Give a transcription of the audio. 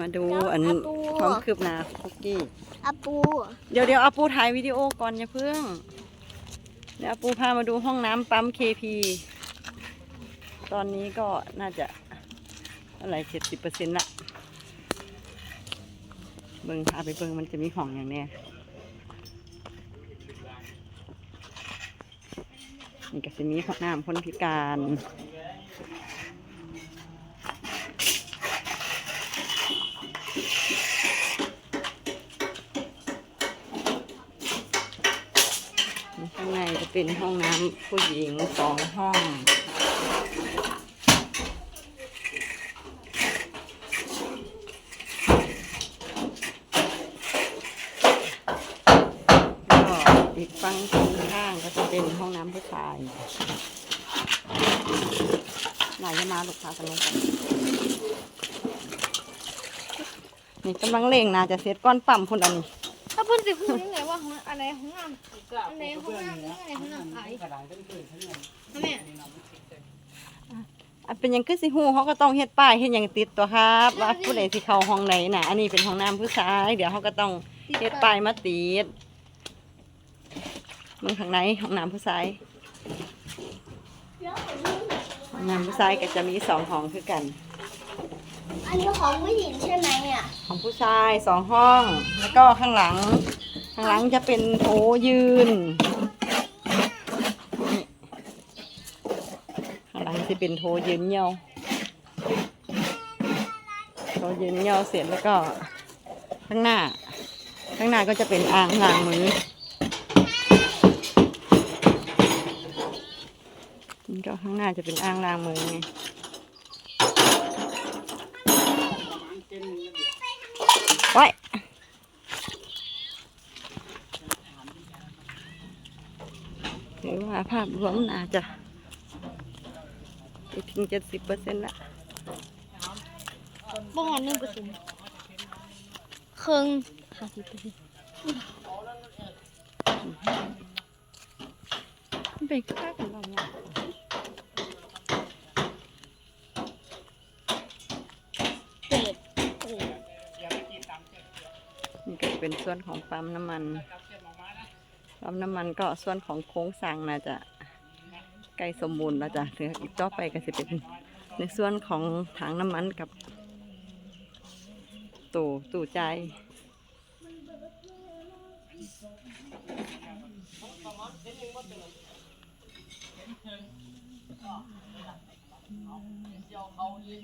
มาดูอันความคืบหน้าคุกกี้ อาปูเดี๋ยวเดี๋ยวอาปูถ่ายวิดีโอก่อนอย่าเพิ่ง เดี๋ยวอาปูพามาดูห้องน้ำปั๊มเคพีตอนนี้ก็น่าจะอะไรเจ็ดสิบเปอร์เซ็นต์ละเบิ่งพาไปเบิ่งมันจะมีห้องอย่างเนี้ยนี่ก็จะมีห้องน้ำคนพิการ เป็นห้องน้ำผู้หญิงสองห้องก็อีกฝั่งตรงข้างก็จะเป็นห้องน้ำผู้ชายไหนจะมาลูกค้ากันลงกันนี่กำลังเล่งนะจะเสร็จก้อนปั๊มคนอันนี้ ถ้าเพิ่นสิพูดยังไงว่าของอะไรของน้ำอะไรของน้ำอะไรของน้ำขายแม่อะเป็นหยังคือสิหูเขาก็ต้องเฮ็ดป้ายเฮ็ดหยังติดตัวครับ ว่าผู้ใดสิเข้าห้องไหนน่ะ อันนี้เป็นห้องน้ำผู้ชาย เดี๋ยวเขาก็ต้องเฮ็ดป้ายมาติดมึงข้างในห้องน้ำผู้ชายห้องน้ำผู้ชายก็จะมีสองห้องคือกัน อันนี้ของผู้หญิงใช่ไหมอะของผู้ชายสองห้อง แล้วก็ข้างหลัง ข้างหลังจะเป็นโถยืนข้างหลังจะเป็นโถยืนเหี่ยวโถยืนเหี่ยวเสร็จแล้วก็ ข้างหน้า ข้างหน้าก็จะเป็นอ่างล้างมือก็ข้างหน้าจะเป็นอ่างล้างมือไง ไว้ถือว่าภาพรวมน่าจะไปถึงเจ็ดสิบเปอร์เซ็นต์ละบ่หอนหนึ่งเปอร์เซ็นต์ครึ่งห้าสิบเปอร์เซ็นต์ไปค่ากันบ้างเนี่ย เป็นส่วนของปั๊มน้ำมัน ปั๊มน้ำมันก็ส่วนของโค้งสร้างน่าจะใกล้สมบูรณ์แล้วจ้ะถึงอีกต่อไปก็จะเป็นในส่วนของถังน้ำมันกับตู้ตู้ใจายนี่